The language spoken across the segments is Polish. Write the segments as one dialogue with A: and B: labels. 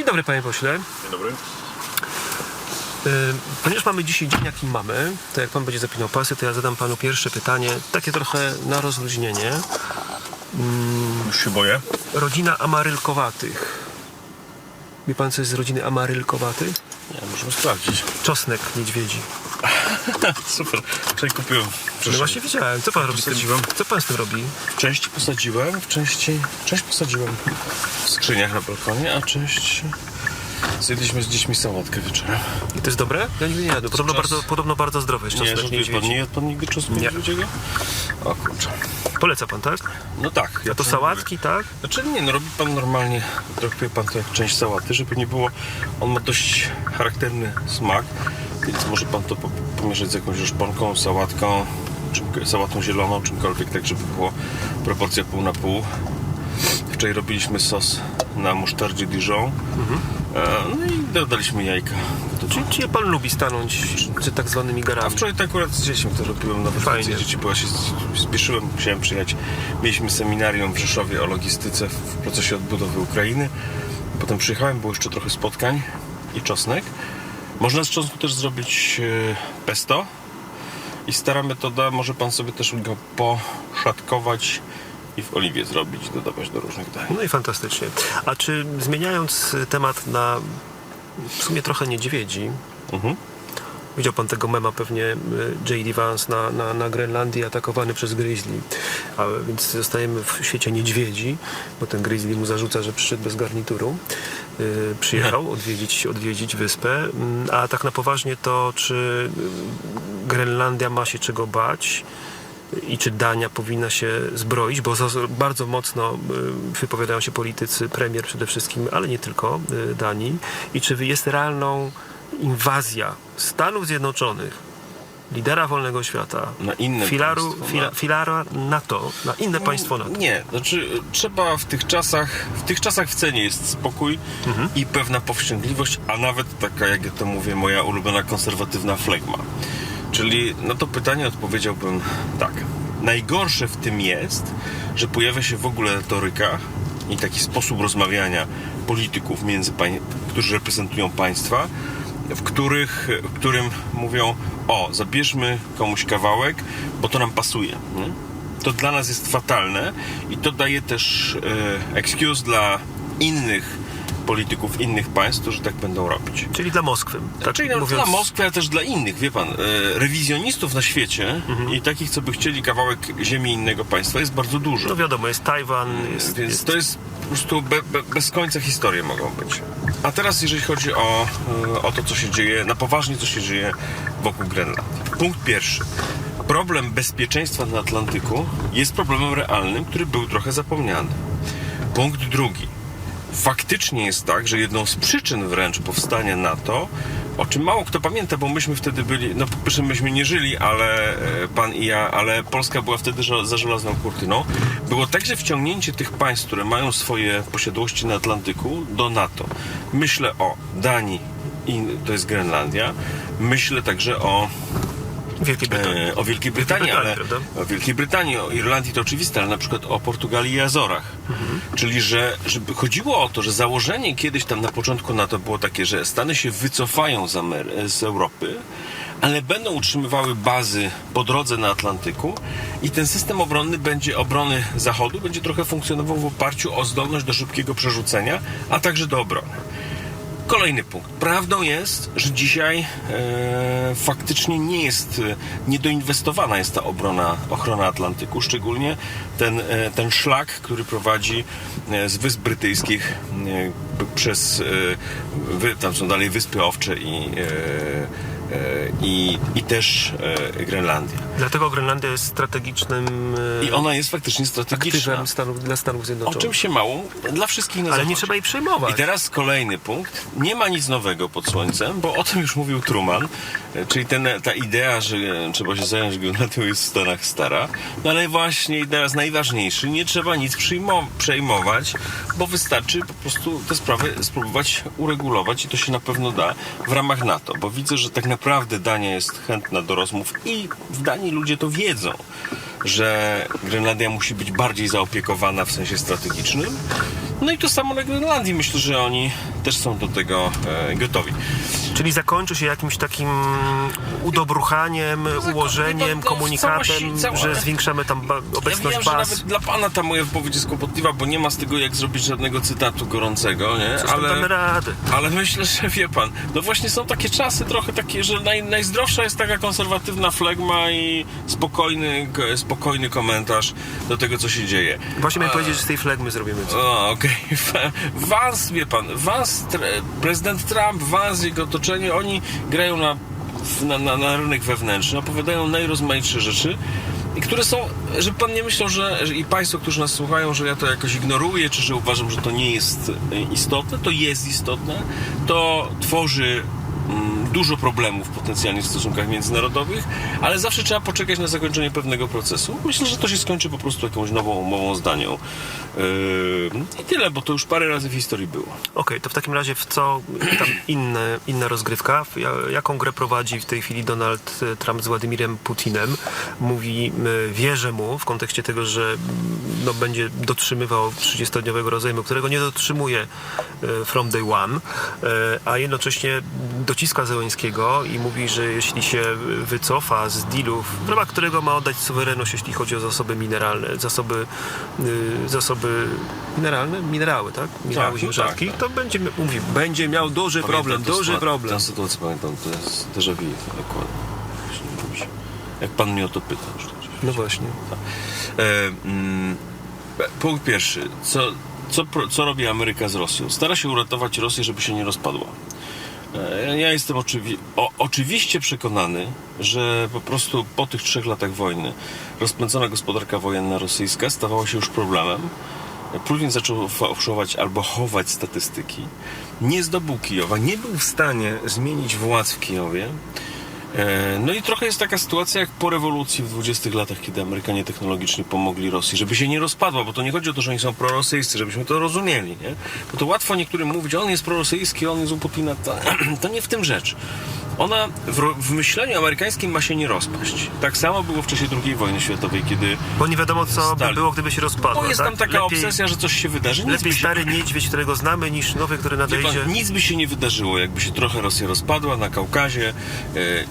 A: Dzień dobry panie pośle.
B: Dzień dobry.
A: Y, Ponieważ mamy dzisiaj dzień jaki mamy, to jak pan będzie zapinał pasy, to ja zadam panu pierwsze pytanie, takie trochę na rozluźnienie.
B: Już się boję.
A: Rodzina Amarylkowatych. Wie pan co jest z rodziny Amarylkowatych?
B: Nie, możemy sprawdzić.
A: Czosnek niedźwiedzi.
B: Super. Wczoraj kupiłem.
A: No właśnie widziałem. Co pan robi z tym?
B: Posadziłem.
A: Co pan z tym robi?
B: w części posadziłem, w części... Część posadziłem w skrzyniach na balkonie, a część... Zjedliśmy z dziećmi sałatkę wieczorem.
A: I to jest dobre? Ja nigdy nie jadłem. Podobno,
B: Czos-
A: bardzo, podobno bardzo zdrowe jest
B: Nie,
A: czosnek
B: żartuje pan,
A: niedźwiedzi.
B: nie jadł pan nigdy czosnku
A: Nie.
B: niedźwiedziego? O kurczę.
A: Poleca pan, tak?
B: No tak. Ja
A: A to
B: lubię.
A: sałatki, tak?
B: Znaczy nie, no robi pan normalnie, traktuje pan to jak część sałaty, żeby nie było, on ma dość charakterny smak, więc może pan to po- pomieszać z jakąś szponką, sałatką, czym, sałatą zieloną, czymkolwiek, tak żeby było proporcja pół na pół. Wczoraj robiliśmy sos na musztardzie Dijon, e, no i dodaliśmy jajka.
A: Czyli, czyli pan lubi stanąć z tak zwanymi
B: A
A: garami?
B: wczoraj to akurat z dziećmi to robiłem,
A: Fajnie.
B: więcej dzieci była, się spieszyłem, musiałem przyjechać. Mieliśmy seminarium w Rzeszowie o logistyce w procesie odbudowy Ukrainy. Potem przyjechałem, było jeszcze trochę spotkań i czosnek. Można z czosnku też zrobić e, pesto. I stara metoda, może pan sobie też go poszatkować i w oliwie zrobić, dodawać do różnych dań.
A: No i fantastycznie. A czy zmieniając temat na w sumie trochę niedźwiedzi,
B: Mhm.
A: widział pan tego mema pewnie y, J.D. Vance na, na, na Grenlandii atakowany przez grizzly, a więc zostajemy w świecie niedźwiedzi, bo ten grizzly mu zarzuca, że przyszedł bez garnituru. Y, Przyjechał odwiedzić, odwiedzić wyspę, Mm, a tak na poważnie to czy y, Grenlandia ma się czego bać? i czy Dania powinna się zbroić, bo bardzo mocno y, wypowiadają się politycy, premier przede wszystkim, ale nie tylko y, Danii, i czy jest realną inwazja Stanów Zjednoczonych, lidera wolnego świata,
B: Na inne
A: filaru,
B: państwo,
A: fila,
B: na-
A: filara NATO, na inne państwo NATO.
B: Nie, znaczy y, trzeba w tych czasach, w tych czasach w cenie jest spokój i pewna powściągliwość, a nawet taka, jak ja to mówię, moja ulubiona konserwatywna flegma. Czyli na to pytanie odpowiedziałbym tak. Najgorsze w tym jest, że pojawia się w ogóle retoryka i taki sposób rozmawiania polityków między którzy reprezentują państwa, w, których, w którym mówią: O, zabierzmy komuś kawałek, bo to nam pasuje. Nie? To dla nas jest fatalne i to daje też e, excuse dla innych polityków innych państw, którzy tak będą robić.
A: Czyli dla Moskwy. Tak
B: Czyli no,
A: mówiąc,
B: dla Moskwy, ale też dla innych, wie pan, e, rewizjonistów na świecie i takich, co by chcieli kawałek ziemi innego państwa jest bardzo dużo.
A: no wiadomo, jest Tajwan, jest,
B: Więc
A: jest
B: to jest po prostu be, be, bez końca historie mogą być. A teraz jeżeli chodzi o, e, o to, co się dzieje, na poważnie co się dzieje wokół Grenlandii. Punkt pierwszy. Problem bezpieczeństwa na Atlantyku jest problemem realnym, który był trochę zapomniany. Punkt drugi. Faktycznie jest tak, że jedną z przyczyn wręcz powstania NATO, o czym mało kto pamięta, bo myśmy wtedy byli, no po myśmy nie żyli, ale e, pan i ja, ale Polska była wtedy za żelazną kurtyną, było także wciągnięcie tych państw, które mają swoje posiadłości na Atlantyku do NATO. Myślę o Danii, i to jest Grenlandia, myślę także o
A: Wielkiej Brytanii.
B: E, o Wielkiej Brytanii, ale
A: Brytanii, prawda?
B: o Wielkiej Brytanii, o Irlandii to oczywiste, ale na przykład o Portugalii i Azorach. Czyli, że żeby chodziło o to, że założenie kiedyś tam na początku NATO było takie, że Stany się wycofają z, Amery- z Europy, ale będą utrzymywały bazy po drodze na Atlantyku i ten system obronny będzie obrony Zachodu będzie trochę funkcjonował w oparciu o zdolność do szybkiego przerzucenia, a także do obrony. Kolejny punkt. Prawdą jest, że dzisiaj e, faktycznie nie jest, e, niedoinwestowana jest ta obrona, ochrona Atlantyku, szczególnie ten, e, ten szlak, który prowadzi e, z Wysp Brytyjskich e, przez, tam są dalej Wyspy Owcze i, i, i też e, Grenlandia.
A: Dlatego Grenlandia jest strategicznym e,
B: I ona jest faktycznie strategiczna.
A: Stanów, dla Stanów
B: O
A: Zjednoczonych.
B: czym się mało dla wszystkich na
A: Ale nie
B: zachodzie.
A: trzeba jej przejmować.
B: I teraz kolejny punkt. Nie ma nic nowego pod słońcem, bo o tym już mówił Truman, e, czyli ten, ta idea, że e, trzeba się zająć Grenlandią jest w Stanach stara. No ale właśnie i teraz najważniejszy, nie trzeba nic przejmować, bo wystarczy po prostu te sprawy spróbować uregulować i to się na pewno da w ramach NATO, bo widzę, że tak naprawdę Dania jest chętna do rozmów i w Danii ludzie to wiedzą że Grenlandia musi być bardziej zaopiekowana w sensie strategicznym No i to samo na Grenlandii. Myślę, że oni też są do tego e, gotowi.
A: Czyli zakończy się jakimś takim udobruchaniem,
B: zako-
A: ułożeniem,
B: no,
A: komunikatem,
B: całości- cała-
A: że zwiększamy tam ba-
B: Ja
A: obecność
B: wiem, że
A: baz.
B: nawet dla pana ta moja wypowiedź jest kłopotliwa, bo nie ma z tego jak zrobić żadnego cytatu gorącego, nie?
A: Coś tam damy radę.
B: Ale myślę, że wie pan, no właśnie są takie czasy trochę takie, że naj, najzdrowsza jest taka konserwatywna flegma i spokojny, k- spokojny komentarz do tego, co się dzieje.
A: Właśnie miałem powiedzieć, że z tej flegmy zrobimy coś.
B: O, okej. Was, wie pan, was, prezydent Trump, was, jego otoczenie, oni grają na, na, na, na rynek wewnętrzny, opowiadają najrozmaitsze rzeczy, i które są, żeby pan nie myślał, że, że i państwo, którzy nas słuchają, że ja to jakoś ignoruję, czy że uważam, że to nie jest e, istotne, to jest istotne, to tworzy mm, dużo problemów potencjalnie w stosunkach międzynarodowych, ale zawsze trzeba poczekać na zakończenie pewnego procesu. Myślę, że to się skończy po prostu jakąś nową umową zdanią. Yy, I tyle, bo to już parę razy w historii było.
A: Okej, to w takim razie w co tam inne, inna rozgrywka? Ja- Jaką grę prowadzi w tej chwili Donald Trump z Władimirem Putinem? Mówi, y, wierzę mu w kontekście tego, że mm, no, będzie dotrzymywał 30-dniowego rozejmu, którego nie dotrzymuje y, from day one, y, a jednocześnie dociska Zełęńskiego i mówi, że jeśli się wycofa z dealów, w ramach którego ma oddać suwerenność, jeśli chodzi o zasoby mineralne, zasoby, y, zasoby mineralne, minerały, tak? Minerały
B: Tak,
A: ziem
B: no
A: rzadkich,
B: tak,
A: to będzie, mówi, będzie miał duży problem,
B: Pamiętam tę
A: duży
B: sytuację-
A: problem.
B: Tę sytuację pamiętam, to jest déjà vu dokładnie. Jak pan mnie o to pyta.
A: No właśnie.
B: E, mm, punkt pierwszy. Co, co, co robi Ameryka z Rosją? Stara się uratować Rosję, żeby się nie rozpadła. E, Ja jestem oczywi- o, oczywiście przekonany, że po prostu po tych trzech latach wojny rozpędzona gospodarka wojenna rosyjska stawała się już problemem. Putin zaczął fałszować albo chować statystyki. Nie zdobył Kijowa, nie był w stanie zmienić władz w Kijowie. E, No i trochę jest taka sytuacja jak po rewolucji w 20 latach, kiedy Amerykanie technologicznie pomogli Rosji, żeby się nie rozpadła, bo to nie chodzi o to, że oni są prorosyjscy, żebyśmy to rozumieli, nie? Bo to łatwo niektórym mówić, on jest prorosyjski, on jest u Putina, to, to nie w tym rzecz. Ona w, w myśleniu amerykańskim ma się nie rozpaść. Tak samo było w czasie II wojny światowej, kiedy
A: Bo nie wiadomo, co by
B: Stalin.
A: było, gdyby się rozpadło.
B: bo jest
A: tak?
B: tam taka
A: lepiej,
B: obsesja, że coś się wydarzy. Nic
A: Lepiej
B: by się-
A: stary niedźwiedź, którego znamy, niż nowy, który nadejdzie.
B: pan, nic by się nie wydarzyło, jakby się trochę Rosja rozpadła na Kaukazie, e,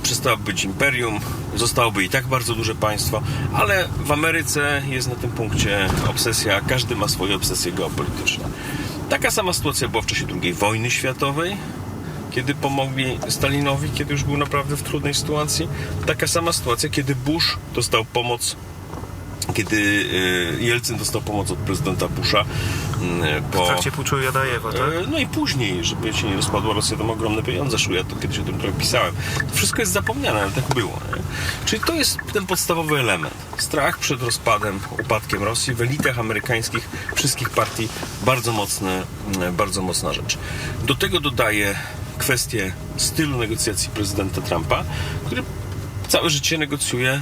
B: przestałaby być imperium, zostałoby i tak bardzo duże państwo, ale w Ameryce jest na tym punkcie obsesja, każdy ma swoje obsesje geopolityczne. Taka sama sytuacja była w czasie II wojny światowej, kiedy pomogli Stalinowi, kiedy już był naprawdę w trudnej sytuacji. Taka sama sytuacja, kiedy Bush dostał pomoc kiedy e, Jelcyn dostał pomoc od prezydenta Busha mm, po...
A: W trakcie puczu Jadajewa, tak?
B: E, No i później, żeby się nie rozpadła Rosja, tam ogromne pieniądze szły. Ja to kiedyś o tym trochę pisałem. To wszystko jest zapomniane, ale tak było. Nie? Czyli to jest ten podstawowy element. Strach przed rozpadem, upadkiem Rosji w elitach amerykańskich wszystkich partii bardzo mocne, mm, bardzo mocna rzecz. Do tego dodaję kwestię stylu negocjacji prezydenta Trumpa, który całe życie negocjuje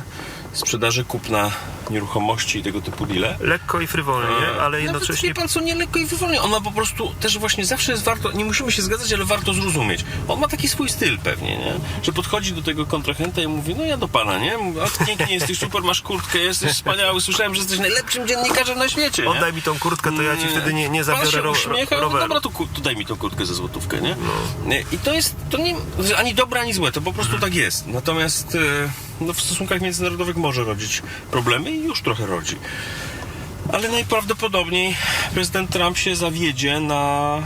B: sprzedaży, kupna nieruchomości i tego typu deale.
A: Lekko i frywolnie, ale
B: Nawet
A: jednocześnie
B: wie pan co, nie lekko i wywolnie. On ma po prostu też właśnie zawsze jest warto, nie musimy się zgadzać, ale warto zrozumieć. On ma taki swój styl pewnie, nie? Że podchodzi do tego kontrahenta i mówi, no ja do pana, nie? A pięknie jesteś, super, masz kurtkę, jesteś wspaniały, słyszałem, że jesteś najlepszym dziennikarzem na świecie, nie?
A: oddaj mi tą kurtkę, to ja ci wtedy nie, nie
B: Pan
A: zabiorę
B: się
A: ro,
B: uśmiecha, no
A: roweru.
B: dobra, to, to daj mi tą kurtkę za złotówkę, nie? Nie, I to jest, to nie, ani dobre, ani złe, to po prostu tak jest. Natomiast e, no, w stosunkach międzynarodowych może rodzić problemy i już trochę rodzi. Ale najprawdopodobniej prezydent Trump się zawiedzie na,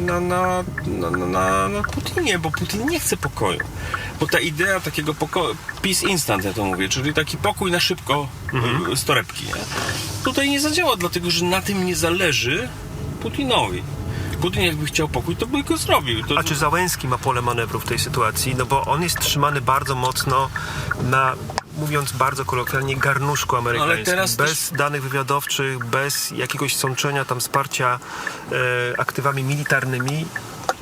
B: na, na, na, na, na, Putinie, bo Putin nie chce pokoju. Bo ta idea takiego pokoju, peace instant, ja to mówię, czyli taki pokój na szybko e, z torebki, nie? tutaj nie zadziała, dlatego że na tym nie zależy Putinowi. Putin jakby chciał pokój, to by go zrobił. To,
A: A czy Załęski ma pole manewru w tej sytuacji? No bo on jest trzymany bardzo mocno na, mówiąc bardzo kolokwialnie, garnuszku amerykańskim.
B: teraz
A: bez
B: też-
A: danych wywiadowczych, bez jakiegoś sączenia tam wsparcia e, aktywami militarnymi.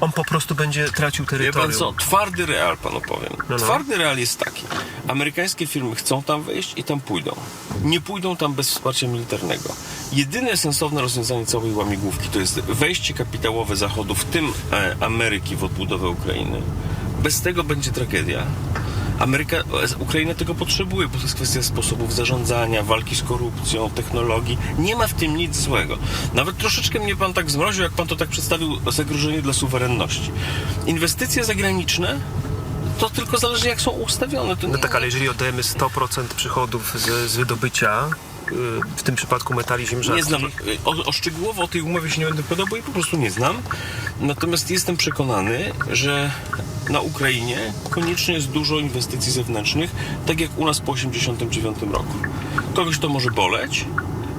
A: On po prostu będzie tracił
B: Wie
A: terytorium.
B: pan co, twardy real panu powiem.
A: No, no.
B: Twardy real jest taki. Amerykańskie firmy chcą tam wejść i tam pójdą. Nie pójdą tam bez wsparcia militarnego. Jedyne sensowne rozwiązanie całej łamigłówki to jest wejście kapitałowe Zachodu, w tym e, Ameryki w odbudowę Ukrainy. Bez tego będzie tragedia. Ameryka, Ukraina tego potrzebuje, bo to jest kwestia sposobów zarządzania, walki z korupcją, technologii. Nie ma w tym nic złego. Nawet troszeczkę mnie pan tak zmroził, jak pan to tak przedstawił, zagrożenie dla suwerenności. Inwestycje zagraniczne to tylko zależy, jak są ustawione. To
A: No tak, ale jeżeli oddajemy 100% przychodów z, z wydobycia, w tym przypadku metali ziem
B: Nie
A: rzadkich,
B: znam. O, o szczegółowo o tej umowie się nie będę podał, bo jej po prostu nie znam. Natomiast jestem przekonany, że na Ukrainie koniecznie jest dużo inwestycji zewnętrznych, tak jak u nas po 1989 roku. Kogoś to może boleć,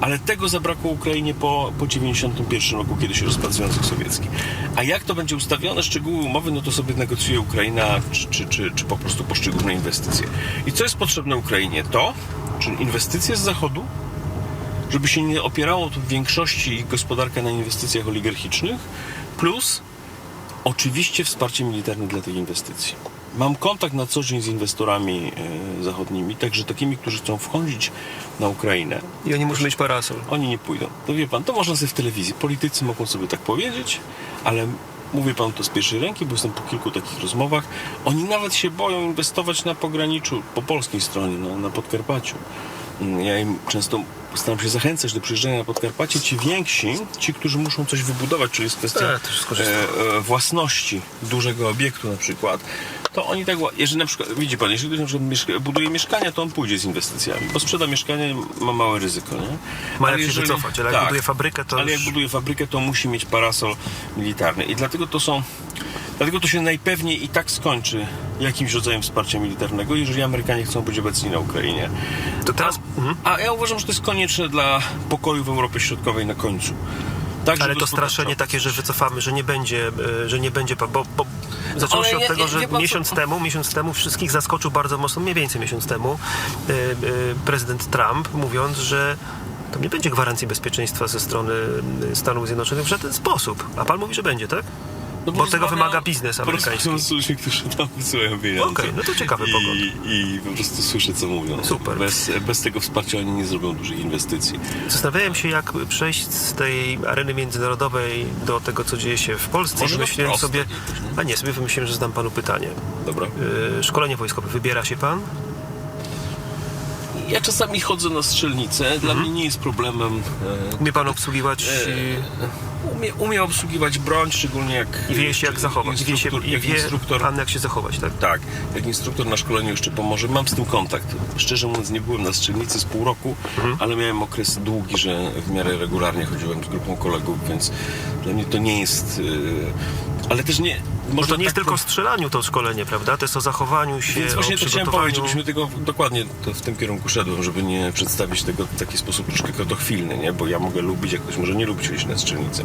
B: ale tego zabrakło Ukrainie po, po 91 roku, kiedy się rozpadł Związek Sowiecki. A jak to będzie ustawione, szczegóły umowy, no to sobie negocjuje Ukraina, czy, czy, czy, czy po prostu poszczególne inwestycje. I co jest potrzebne Ukrainie? To, czyli inwestycje z Zachodu, żeby się nie opierało to w większości ich gospodarka na inwestycjach oligarchicznych, plus oczywiście wsparcie militarne dla tych inwestycji. Mam kontakt na co dzień z inwestorami e, zachodnimi, także takimi, którzy chcą wchodzić na Ukrainę.
A: i oni muszą mieć parasol.
B: Oni nie pójdą. To wie pan, to można sobie w telewizji. Politycy mogą sobie tak powiedzieć, ale mówię panu to z pierwszej ręki, bo jestem po kilku takich rozmowach. Oni nawet się boją inwestować na pograniczu, po polskiej stronie, na, na Podkarpaciu. Ja im często staram się zachęcać do przyjeżdżania na Podkarpacie. Ci więksi, ci, którzy muszą coś wybudować, czyli jest kwestia
A: Tak,
B: e, e, własności dużego obiektu na przykład, to oni tak, jeżeli na przykład, widzi pan, jeżeli ktoś na przykład mieszka, buduje mieszkania, to on pójdzie z inwestycjami, bo sprzeda mieszkanie, ma małe ryzyko, nie?
A: Ma
B: Ale
A: jak się wycofać, ale jak buduje fabrykę, to
B: Ale
A: już-
B: jak buduje fabrykę, to musi mieć parasol militarny i dlatego to są, dlatego to się najpewniej i tak skończy jakimś rodzajem wsparcia militarnego, jeżeli Amerykanie chcą być obecni na Ukrainie.
A: To teraz... Mhm.
B: A ja uważam, że to jest konieczne dla pokoju w Europie Środkowej na końcu. Tak,
A: Ale to straszenie takie, że wycofamy, że nie będzie, e, że nie będzie, bo, bo zaczęło się od tego, że miesiąc temu, miesiąc temu wszystkich zaskoczył bardzo mocno, mniej więcej miesiąc temu, e, e, prezydent Trump mówiąc, że to nie będzie gwarancji bezpieczeństwa ze strony Stanów Zjednoczonych w żaden sposób. A pan mówi, że będzie, tak?
B: No
A: bo tego wymaga biznes
B: po prostu
A: amerykański.
B: Są ludzie, którzy tam wysyłają pieniądze.
A: Okej, no to ciekawy
B: I,
A: pogląd.
B: I po prostu słyszę, co mówią.
A: Super.
B: Bez, bez tego wsparcia oni nie zrobią dużych inwestycji.
A: Zastanawiałem się, jak przejść z tej areny międzynarodowej do tego, co dzieje się w Polsce.
B: Może
A: I wymyśliłem sobie,
B: nie?
A: a nie, sobie wymyśliłem, że zadam panu pytanie.
B: Dobra.
A: E, Szkolenie wojskowe, wybiera się pan?
B: Ja czasami chodzę na strzelnicę. Dla
A: Mhm.
B: mnie nie jest problemem. E,
A: Umie pan obsługiwać...
B: e, umie, umie obsługiwać broń, szczególnie jak.
A: Wie się jak zachować. Wie, się,
B: jak
A: wie
B: instruktor
A: pan jak się zachować, tak?
B: Tak, jak instruktor na szkoleniu jeszcze pomoże. Mam z tym kontakt. Szczerze mówiąc, nie byłem na strzelnicy z pół roku,
A: Mhm.
B: ale miałem okres długi, że w miarę regularnie chodziłem z grupą kolegów, więc dla mnie to nie jest. Ale też nie.
A: Bo to nie jest
B: tak
A: tylko o strzelaniu to szkolenie, prawda? To jest o zachowaniu się,
B: Więc
A: o
B: właśnie to chciałem powiedzieć, żebyśmy tego dokładnie w tym kierunku szedłem, żeby nie przedstawić tego w taki sposób troszkę krotochwilny, nie? Bo ja mogę lubić, jak ktoś może nie lubić na strzelnicę.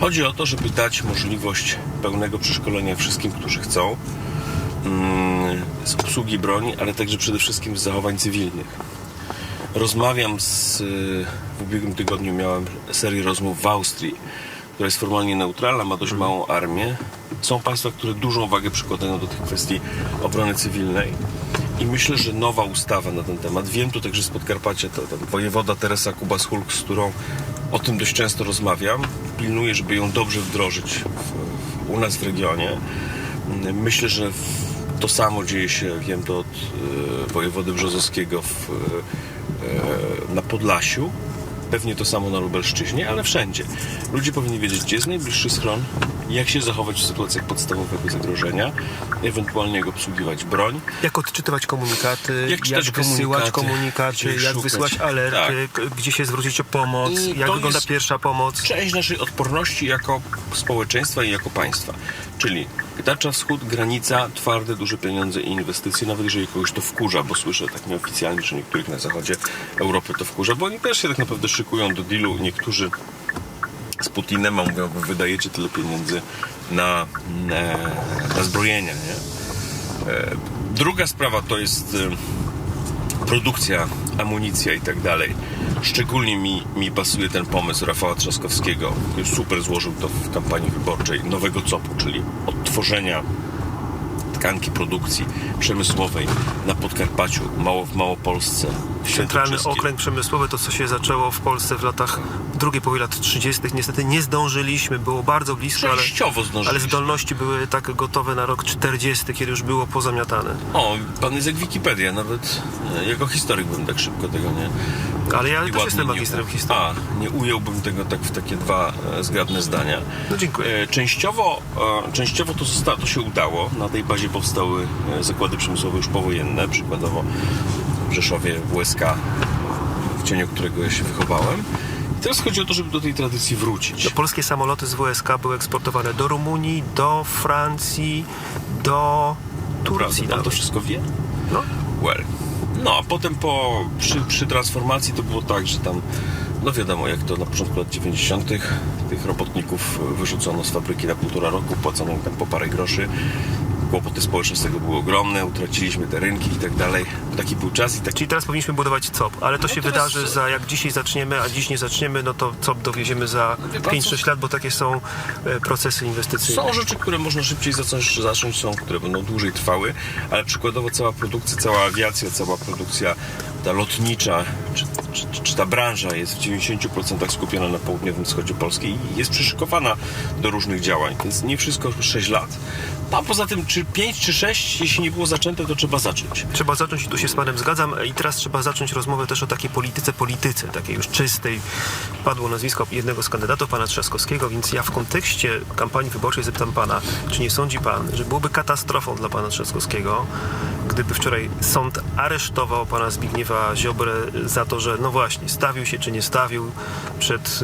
B: Chodzi o to, żeby dać możliwość pełnego przeszkolenia wszystkim, którzy chcą mm, z obsługi broni, ale także przede wszystkim z zachowań cywilnych. Rozmawiam z... W ubiegłym tygodniu miałem serię rozmów w Austrii, która jest formalnie neutralna, ma dość małą armię. Są państwa, które dużą wagę przykładają do tych kwestii obrony cywilnej. I myślę, że nowa ustawa na ten temat, wiem tu także z Podkarpacia, to tam wojewoda Teresa Kubas-Hulk, z którą o tym dość często rozmawiam, pilnuje, żeby ją dobrze wdrożyć w, w, u nas w regionie. Myślę, że w, to samo dzieje się, wiem to od e, wojewody brzozowskiego w, e, na Podlasiu. Pewnie to samo na Lubelszczyźnie, ale wszędzie. Ludzie powinni wiedzieć, gdzie jest najbliższy schron, jak się zachować w sytuacjach podstawowego zagrożenia, ewentualnie jak obsługiwać broń.
A: Jak odczytywać komunikaty,
B: Jak
A: jak, wysyłać
B: komunikaty,
A: jak
B: szukać.
A: wysyłać alerty, k- gdzie się zwrócić o pomoc,
B: I
A: jak wygląda pierwsza pomoc.
B: Część naszej odporności jako społeczeństwa i jako państwa. Czyli tarcza wschód, granica, twarde, duże pieniądze i inwestycje, nawet jeżeli kogoś to wkurza, bo słyszę tak nieoficjalnie, że niektórych na zachodzie Europy to wkurza, bo oni też się tak naprawdę szykują do dealu. Niektórzy z Putinem, mówią, wy wydajecie tyle pieniędzy na, na, na zbrojenia, nie? E, Druga sprawa to jest e, produkcja, amunicja i tak dalej. Szczególnie mi, mi pasuje ten pomysł Rafała Trzaskowskiego, który super złożył to w kampanii wyborczej, nowego COP-u, czyli odtworzenia tkanki produkcji przemysłowej na Podkarpaciu, mało, w Małopolsce,
A: Centralny okręg przemysłowy, to co się zaczęło w Polsce w latach, drugiej połowie lat 30. Niestety nie zdążyliśmy, było bardzo blisko, ale,
B: Częściowo zdążyliśmy.
A: ale zdolności były tak gotowe na rok 40, kiedy już było pozamiatane.
B: O, pan jest jak Wikipedia, nawet e, jako historyk bym tak szybko tego nie...
A: Ale ja też jestem magistrem historii.
B: A, nie ująłbym tego tak w takie dwa e, zgrabne zdania.
A: No dziękuję.
B: E, Częściowo, częściowo to, zosta- to się udało. Na tej bazie powstały zakłady przemysłowe już powojenne, przykładowo w Rzeszowie, WSK, w cieniu którego ja się wychowałem. I teraz chodzi o to, żeby do tej tradycji wrócić.
A: No, polskie samoloty z WSK były eksportowane do Rumunii, do Francji, do
B: Prawda,
A: Turcji
B: pan to wszystko wie?
A: No,
B: Well. No, a potem po, przy, przy transformacji to było tak, że tam, no wiadomo, jak to na początku lat 90. tych robotników wyrzucono z fabryki na półtora roku, płacono im tam po parę groszy. Kłopoty społeczne z tego były ogromne, utraciliśmy te rynki i tak dalej. Taki był czas i taki
A: czyli teraz powinniśmy budować COP, ale to się
B: teraz-
A: wydarzy za, jak dzisiaj zaczniemy, a dziś nie zaczniemy, no to COP dowieziemy za
B: wie pan
A: 5-6 lat, bo takie są e, procesy inwestycyjne.
B: Są rzeczy, które można szybciej zacząć, zacząć, są, które będą dłużej trwały, ale przykładowo cała produkcja, cała awiacja, cała produkcja ta lotnicza, czy, czy, czy ta branża jest w 90% skupiona na południowym wschodzie Polski i jest przyszykowana do różnych działań, więc nie wszystko 6 lat. A poza tym, czy 5 czy 6, jeśli nie było zaczęte, to trzeba zacząć.
A: Trzeba zacząć, i tu się z Panem zgadzam, i teraz trzeba zacząć rozmowę też o takiej polityce polityce, takiej już czystej. Padło nazwisko jednego z kandydatów, Pana Trzaskowskiego, więc ja w kontekście kampanii wyborczej zapytam Pana, czy nie sądzi Pan, że byłoby katastrofą dla Pana Trzaskowskiego, gdyby wczoraj sąd aresztował Pana Zbigniewa Ziobrę za to, że no właśnie, stawił się czy nie stawił przed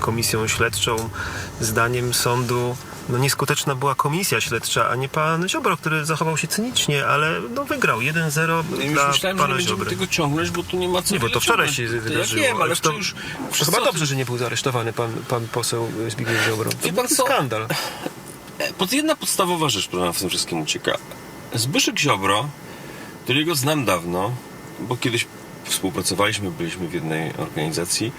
A: komisją śledczą. Zdaniem sądu no nieskuteczna była komisja śledcza, a nie pan Ziobro, który zachował się cynicznie, ale no wygrał 1-0
B: Ja już
A: dla
B: myślałem, że nie
A: pana
B: będziemy
A: Ziobry.
B: tego ciągnąć, bo tu nie ma co
A: Nie, bo to wczoraj
B: ciągnąć.
A: się wydarzyło.
B: Ja wiem, ale
A: to,
B: to już...
A: to chyba dobrze, że nie był zaaresztowany pan, pan poseł Zbigniew Ziobro. To
B: Wie pan
A: był
B: co?
A: skandal.
B: Pod jedna podstawowa rzecz, która w tym wszystkim ucieka. Zbyszek Ziobro, którego znam dawno, bo kiedyś współpracowaliśmy, byliśmy w jednej organizacji.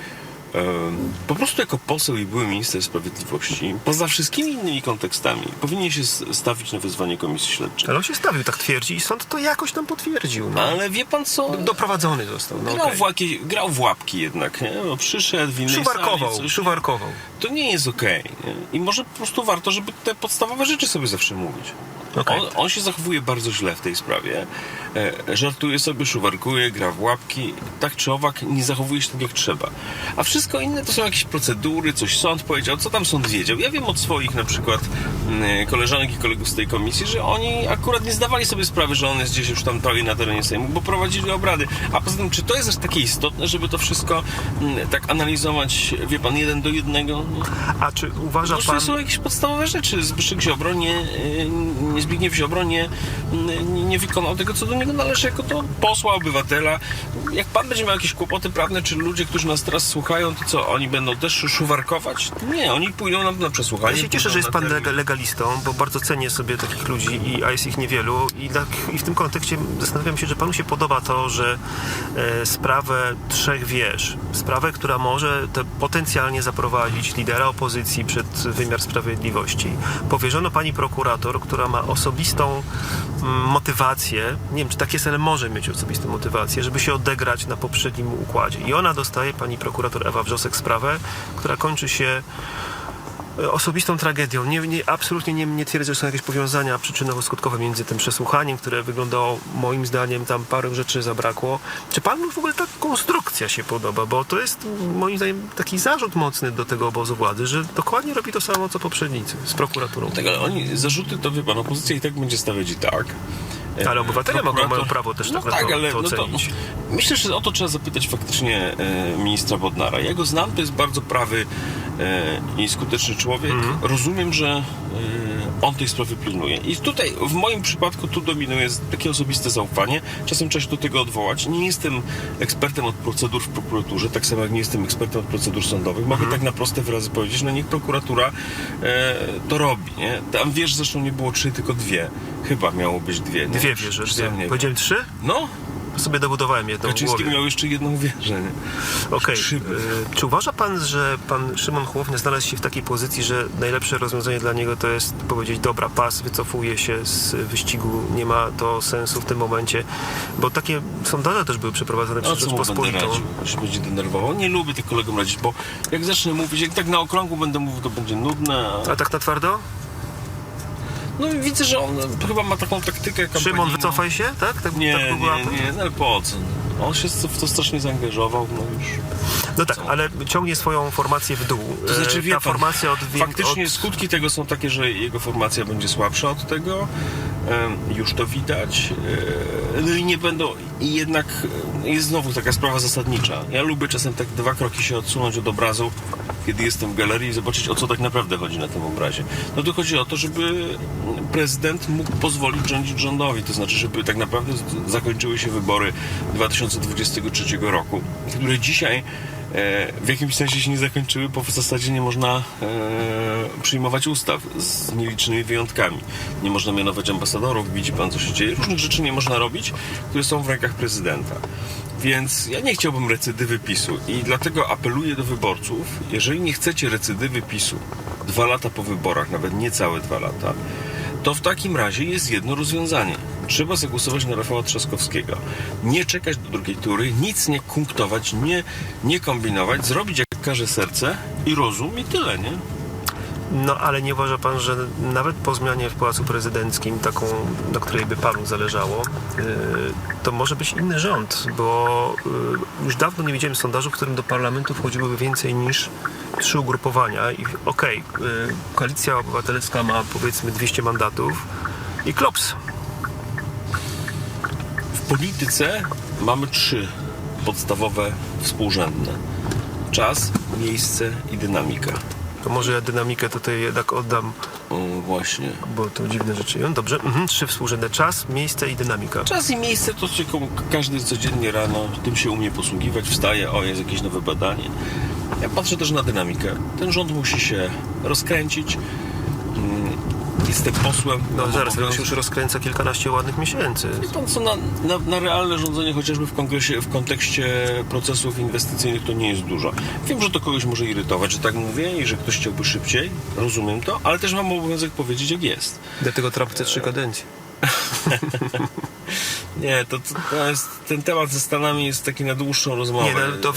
B: Po prostu jako poseł i były minister sprawiedliwości, poza wszystkimi innymi kontekstami, powinien się stawić na wezwanie komisji śledczej.
A: Ale on się stawił, tak twierdzi i sąd to jakoś tam potwierdził. No.
B: Ale wie pan co?
A: Doprowadzony został. No,
B: Grał,
A: okej.
B: w łapki, grał w łapki jednak, nie? No, przyszedł w innej
A: Szuwarkował,
B: sali, coś-
A: szuwarkował.
B: to nie jest okej. nie? I może po prostu warto, żeby te podstawowe rzeczy sobie zawsze mówić.
A: Okej.
B: On, on się zachowuje bardzo źle w tej sprawie. E, żartuje sobie, szuwarkuje, gra w łapki. Tak czy owak, nie zachowuje się tak jak trzeba. A wszystko inne to są jakieś procedury, coś sąd powiedział, co tam sąd wiedział. Ja wiem od swoich na przykład mm, koleżanek i kolegów z tej komisji, że oni akurat nie zdawali sobie sprawy, że on jest gdzieś już tam prawie na terenie Sejmu, bo prowadzili obrady. A poza tym, czy to jest aż takie istotne, żeby to wszystko mm, tak analizować, wie pan, jeden do jednego?
A: A czy uważa
B: No,
A: pan...
B: to są jakieś podstawowe rzeczy. Zbyszek Ziobro nie, y, nie Zbigniew Ziobro nie, nie, nie wykonał tego, co do niego należy jako to posła, obywatela. Jak pan będzie miał jakieś kłopoty prawne, czy ludzie, którzy nas teraz słuchają, to co, oni będą też szuwarkować? Nie, oni pójdą na, na przesłuchanie.
A: Ja się cieszę, że jest pan
B: termin.
A: lega- legalistą, bo bardzo cenię sobie takich ludzi, i, a jest ich niewielu. I, tak, I w tym kontekście zastanawiam się, że panu się podoba to, że e, sprawę trzech wież, sprawę, która może te potencjalnie zaprowadzić lidera opozycji przed wymiar sprawiedliwości, powierzono pani prokurator, która ma osobistą mm, motywację, nie wiem czy tak jest, ale może mieć osobistą motywację, żeby się odegrać na poprzednim układzie. I ona dostaje, pani prokurator Ewa Wrzosek, sprawę, która kończy się osobistą tragedią. Nie, nie, absolutnie nie, nie twierdzę, że są jakieś powiązania przyczynowo-skutkowe między tym przesłuchaniem, które wyglądało moim zdaniem, tam parę rzeczy zabrakło. Czy panu w ogóle ta konstrukcja się podoba? Bo to jest moim zdaniem taki zarzut mocny do tego obozu władzy, że dokładnie robi to samo, co poprzednicy z prokuraturą.
B: Tak, ale oni, zarzuty to wie pan, opozycja i tak będzie stawiać i tak.
A: Ale obywatele mogą,
B: prokurator-
A: mają prawo też
B: no
A: tak
B: tak, ale
A: to
B: no to. Myślę, że o to trzeba zapytać faktycznie e, ministra Bodnara. Ja go znam, to jest bardzo prawy i skuteczny człowiek.
A: Mhm.
B: Rozumiem, że e, on tej sprawy pilnuje. I tutaj w moim przypadku tu dominuje takie osobiste zaufanie. Czasem trzeba się do tego odwołać. Nie jestem ekspertem od procedur w prokuraturze, tak samo jak nie jestem ekspertem od procedur sądowych.
A: Mhm.
B: Mogę tak na proste wyrazy powiedzieć, no niech prokuratura e, to robi. Nie? Tam wiesz, zresztą nie było trzy, tylko dwie. Chyba miało być dwie. nie?
A: Dwie wieże, dwie. Powiedziałem trzy?
B: No,
A: sobie dobudowałem jedną w
B: Kaczyński
A: głowie.
B: miał jeszcze jedną wieżę, nie?
A: Okej. Y, Czy uważa pan, że pan Szymon Hołownia znalazł się w takiej pozycji, że najlepsze rozwiązanie dla niego to jest powiedzieć, dobra, pas, wycofuje się z wyścigu, nie ma to sensu w tym momencie, bo takie sondaże też były przeprowadzone przez
B: co mu będę
A: Rzeczpospolitą.
B: radził? Się będzie denerwował. Nie lubię tych kolegom radzić, bo jak zacznę mówić, jak tak na okrągło będę mówił, to będzie nudne. A...
A: A tak na twardo?
B: No i widzę, że on chyba ma taką taktykę
A: Szymon,
B: kampanijną.
A: wycofaj się, tak? tak
B: Nie,
A: tak
B: nie, nie, no ale po co? On się w to strasznie zaangażował, no już.
A: No tak, ale ciągnie swoją formację w dół.
B: To znaczy,
A: E,
B: wie
A: Ta
B: pan,
A: formacja od...
B: Faktycznie
A: od...
B: skutki tego są takie, że jego formacja będzie słabsza od tego. Już to widać. E, No i nie będą. I jednak e, jest znowu taka sprawa zasadnicza. Ja lubię czasem tak dwa kroki się odsunąć od obrazu, kiedy jestem w galerii i zobaczyć, o co tak naprawdę chodzi na tym obrazie. No to chodzi o to, żeby prezydent mógł pozwolić rządzić rządowi. To znaczy, żeby tak naprawdę zakończyły się wybory 2023 roku, które dzisiaj w jakimś sensie się nie zakończyły, bo w zasadzie nie można e, przyjmować ustaw z nielicznymi wyjątkami. Nie można mianować ambasadorów, widzi pan co się dzieje. Różnych rzeczy nie można robić, które są w rękach prezydenta. Więc ja nie chciałbym recydywy PiSu i dlatego apeluję do wyborców, jeżeli nie chcecie recydywy PiSu dwa lata po wyborach, nawet niecałe dwa lata, to w takim razie jest jedno rozwiązanie. Trzeba zagłosować na Rafała Trzaskowskiego. Nie czekać do drugiej tury, nic nie kunktować, nie, nie kombinować, zrobić jak każe serce i rozum i tyle, nie?
A: No ale nie uważa pan, że nawet po zmianie w Pałacu Prezydenckim, taką, na której by panu zależało, yy, to może być inny rząd, bo yy, już dawno nie widziałem sondażu, w którym do parlamentu wchodziłyby więcej niż trzy ugrupowania i okej, yy, Koalicja Obywatelska ma powiedzmy 200 mandatów i klops.
B: W polityce mamy trzy podstawowe współrzędne. Czas, miejsce i dynamika.
A: To może ja dynamikę tutaj jednak oddam,
B: O, właśnie.
A: bo to dziwne rzeczy. No dobrze, mhm, trzy współrzędne. Czas, miejsce i dynamika.
B: Czas i miejsce to się komu- każdy codziennie rano tym się umie posługiwać, wstaje, o jest jakieś nowe badanie. Ja patrzę też na dynamikę. Ten rząd musi się rozkręcić. Jestem posłem.
A: No
B: mam
A: zaraz, to
B: obowiązek-
A: się już rozkręca kilkanaście ładnych miesięcy.
B: Wie pan co, na, na, na realne rządzenie chociażby w, kongresie, w kontekście procesów inwestycyjnych to nie jest dużo. Wiem, że to kogoś może irytować, że tak mówię i że ktoś chciałby szybciej, rozumiem to, ale też mam obowiązek powiedzieć jak jest.
A: Dlatego Trump chce trzy kadencje.
B: Nie, to, to, jest, ten temat ze Stanami jest taki na dłuższą rozmowę.
A: Nie, no to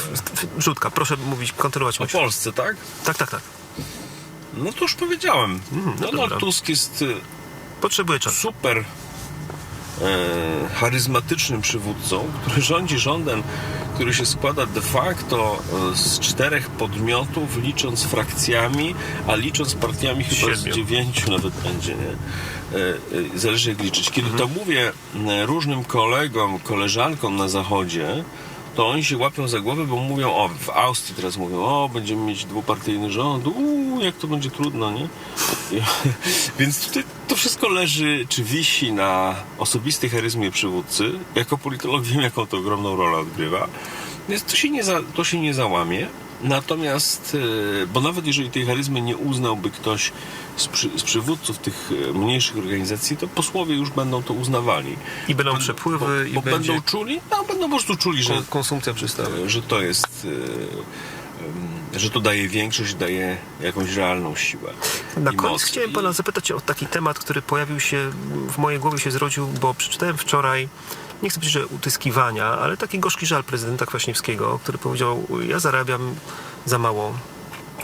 A: wrzutka, proszę mówić, kontynuować
B: O
A: myśl.
B: Polsce, tak?
A: Tak, tak, tak.
B: No to już powiedziałem.
A: no
B: Donald
A: dobra.
B: Tusk jest y,
A: Potrzebuje czasu.
B: super e, charyzmatycznym przywódcą, który rządzi rządem, który się składa de facto e, z czterech podmiotów, licząc frakcjami, a licząc partiami chyba z
A: Siedmiu.
B: dziewięciu nawet będzie, nie? E, e, Zależy jak liczyć. Kiedy to mówię e, różnym kolegom, koleżankom na zachodzie, to oni się łapią za głowę, bo mówią, o, w Austrii teraz mówią, o, będziemy mieć dwupartyjny rząd, uuu, jak to będzie trudno, nie? I, więc tutaj to wszystko leży, czy wisi na osobistej charyzmie przywódcy. Jako politolog wiem, jaką to ogromną rolę odgrywa. Więc to się nie, za, to się nie załamie. Natomiast, e, bo nawet jeżeli tej charyzmy nie uznałby ktoś z, przy, z przywódców tych e, mniejszych organizacji, to posłowie już będą to uznawali.
A: I będą przepływy
B: bo,
A: i
B: bo
A: będzie
B: będą czuli, no, będą po prostu czuli, że,
A: kon- konsumpcja przystawy.
B: że to jest, em, że to daje większość, daje jakąś realną siłę.
A: Na koniec
B: moc.
A: chciałem pana zapytać o taki temat, który pojawił się w mojej głowie się zrodził, bo przeczytałem wczoraj, nie chcę powiedzieć, że utyskiwania, ale taki gorzki żal prezydenta Kwaśniewskiego, który powiedział, ja zarabiam za mało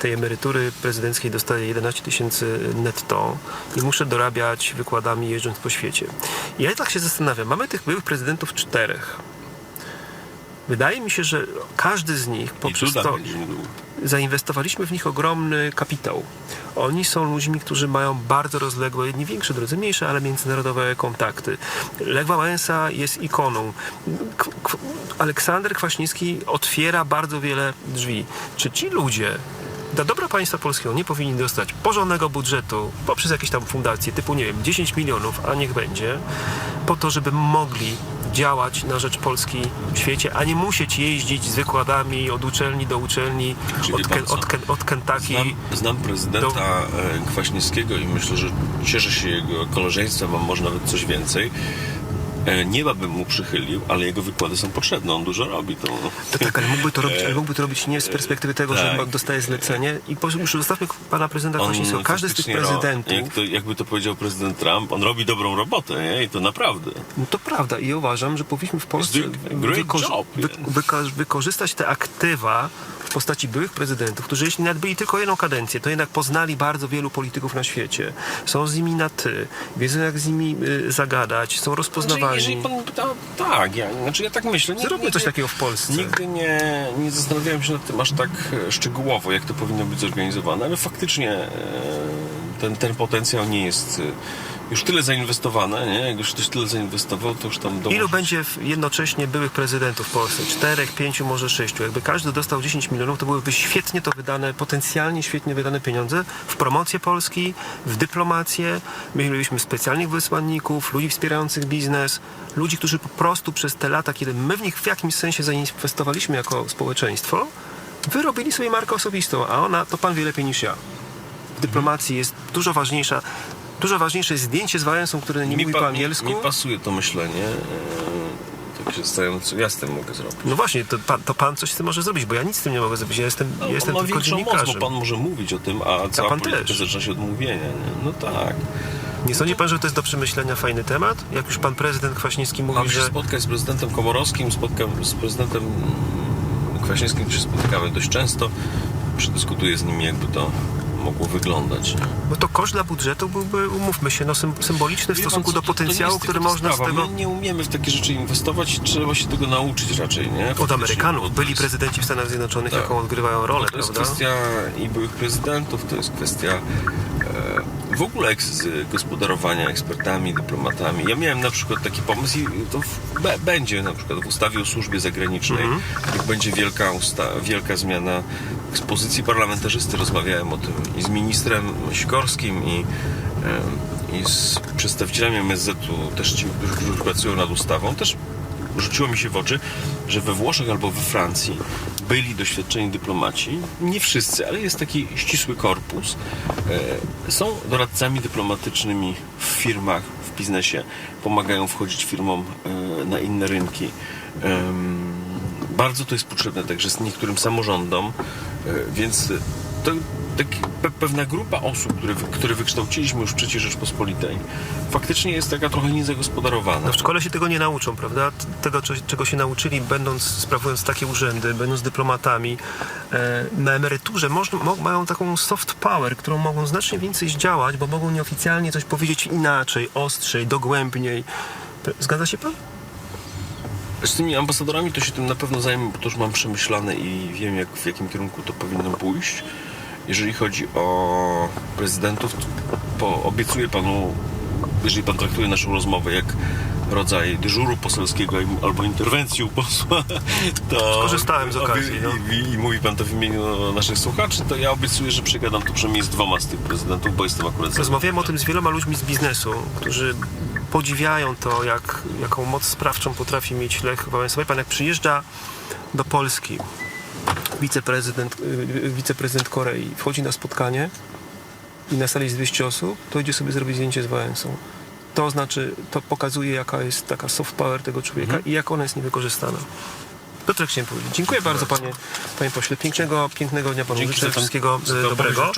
A: tej emerytury prezydenckiej dostaję 11 tysięcy netto i muszę dorabiać wykładami jeżdżąc po świecie. Ja tak się zastanawiam, mamy tych byłych prezydentów czterech. Wydaje mi się, że każdy z nich poprzez to, zainwestowaliśmy w nich ogromny kapitał. Oni są ludźmi, którzy mają bardzo rozległe, jedni większe, drudzy mniejsze, ale międzynarodowe kontakty. Lech Wałęsa jest ikoną. K- K- Aleksander Kwaśniewski otwiera bardzo wiele drzwi. Czy ci ludzie dla dobra państwa polskiego nie powinni dostać porządnego budżetu poprzez jakieś tam fundacje typu, nie wiem, 10 milionów, a niech będzie, po to, żeby mogli działać na rzecz Polski w świecie, a nie musieć jeździć z wykładami od uczelni do uczelni, od, Ken, od, Ken, od Kentucky.
B: Znam, znam prezydenta e, Kwaśniewskiego i myślę, że cieszę się jego koleżeństwem, a może nawet coś więcej. E, Nieba bym mu przychylił, ale jego wykłady są potrzebne, on dużo robi. To,
A: To tak, ale mógłby to robić, ale mógłby to robić nie z perspektywy tego, że
B: tak.
A: dostaje zlecenie. I po- już zostawmy pana prezydenta Kwaśniewskiego. Każdy z tych prezydentów,
B: Jak to, jakby to powiedział prezydent Trump, on robi dobrą robotę, nie? I to naprawdę.
A: no to prawda i uważam, że powinniśmy w Polsce
B: job,
A: wy- wyko- wykorzystać te aktywa w postaci byłych prezydentów, którzy jeśli nawet byli tylko jedną kadencję, to jednak poznali bardzo wielu polityków na świecie. Są z nimi na ty, wiedzą jak z nimi y, zagadać, są
B: Znaczy,
A: rozpoznawalni.
B: jeżeli pan pyta, tak, ja, znaczy ja tak myślę. Nigdy-
A: Zróbmy coś takiego w Polsce.
B: Nigdy nie, nie zastanawiałem się nad tym aż tak e, szczegółowo, jak to powinno być zorganizowane, ale faktycznie e, ten, ten potencjał nie jest e, już tyle zainwestowane, nie? Jak już ktoś tyle zainwestował, to już tam dołoży.
A: Ilu będzie jednocześnie byłych prezydentów w Polsce? Czterech, pięciu, może sześciu. Jakby każdy dostał 10 milionów, to byłyby świetnie to wydane, potencjalnie świetnie wydane pieniądze w promocję Polski, w dyplomację. My mieliśmy specjalnych wysłanników, ludzi wspierających biznes, ludzi, którzy po prostu przez te lata, kiedy my w nich w jakimś sensie zainwestowaliśmy jako społeczeństwo, wyrobili sobie markę osobistą, a ona to pan wie lepiej niż ja. Dyplomacji jest dużo ważniejsza. Dużo ważniejsze jest zdjęcie z Wałęsą, który nie mówi
B: pa-
A: po angielsku.
B: Mi, mi pasuje to myślenie. E, tak się zastanawiam, co ja z tym mogę zrobić.
A: No właśnie, to pan, to pan coś z tym może zrobić, bo ja nic z tym nie mogę zrobić. Ja jestem,
B: No,
A: ja jestem
B: on ma
A: tylko
B: większą moc,
A: dziennikarzem.
B: bo pan może mówić o tym, a cała
A: pan
B: polityka zaczyna się od mówienia. Nie? No tak.
A: Nie sądzi pan, że to jest do przemyślenia fajny temat? Jak już pan prezydent Kwaśniewski mówi,
B: Mam się
A: że...
B: spotkać z prezydentem Komorowskim, spotkam z prezydentem Kwaśniewskim się spotykamy dość często. Przedyskutuję z nimi, jakby to mogło wyglądać.
A: Bo to koszt dla budżetu byłby, umówmy się, no, sym- symboliczny w
B: Wie pan
A: stosunku
B: co,
A: do
B: to- to nie
A: potencjału,
B: jest
A: który
B: tylko
A: można z
B: sprawa.
A: tego...
B: My nie umiemy w takie rzeczy inwestować, trzeba się tego nauczyć raczej, nie?
A: Od
B: Faktycznie, bo
A: Amerykanów.
B: to
A: Byli
B: jest-
A: prezydenci w Stanach Zjednoczonych,
B: Tak.
A: jaką odgrywają rolę,
B: To jest
A: prawda?
B: kwestia i byłych prezydentów, to jest kwestia e, w ogóle eks- gospodarowania ekspertami, dyplomatami. Ja miałem na przykład taki pomysł i to w, be, będzie na przykład w ustawie o służbie zagranicznej,
A: Mhm.
B: jak będzie wielka, usta, wielka zmiana ekspozycji parlamentarzysty, rozmawiałem o tym i z ministrem Sikorskim i, i z przedstawicielami MSZ-u, też ci, którzy, pracują nad ustawą, też rzuciło mi się w oczy, że we Włoszech albo we Francji byli doświadczeni dyplomaci, nie wszyscy, ale jest taki ścisły korpus, e, są doradcami dyplomatycznymi w firmach, w biznesie, pomagają wchodzić firmom e, na inne rynki. Bardzo to jest potrzebne także z niektórym samorządom, więc to taki, pe, pewna grupa osób, które, które wykształciliśmy już w III Rzeczpospolitej, faktycznie jest taka trochę niezagospodarowana.
A: No w szkole się tego nie nauczą, prawda? Tego, czego się nauczyli, będąc, sprawując takie urzędy, będąc dyplomatami e, na emeryturze, mają taką soft power, którą mogą znacznie więcej zdziałać, bo mogą nieoficjalnie coś powiedzieć inaczej, ostrzej, dogłębniej. Zgadza się pan?
B: Z tymi ambasadorami to się tym na pewno zajmę, bo to już mam przemyślane i wiem, jak, w jakim kierunku to powinno pójść. Jeżeli chodzi o prezydentów, to obiecuję panu, jeżeli pan traktuje naszą rozmowę jak rodzaj dyżuru poselskiego albo interwencji u posła, to...
A: Skorzystałem z okazji, no.
B: I, i, I mówi pan to w imieniu naszych słuchaczy, to ja obiecuję, że przegadam to przynajmniej z dwoma z tych prezydentów, bo jestem akurat...
A: Rozmawiałem o tym z wieloma ludźmi z biznesu, którzy podziwiają to, jak, jaką moc sprawczą potrafi mieć Lech Wałęsa. Pan, jak przyjeżdża do Polski wiceprezydent, y, wiceprezydent Korei, wchodzi na spotkanie i na sali jest 200 osób, to idzie sobie zrobić zdjęcie z Wałęsą. To znaczy, to pokazuje, jaka jest taka soft power tego człowieka i jak ona jest niewykorzystana. To tak chciałem powiedzieć. Dziękuję bardzo, panie, panie pośle. Pięknego, pięknego dnia panu.
B: Dzięki
A: Życzę wszystkiego y, dobrego.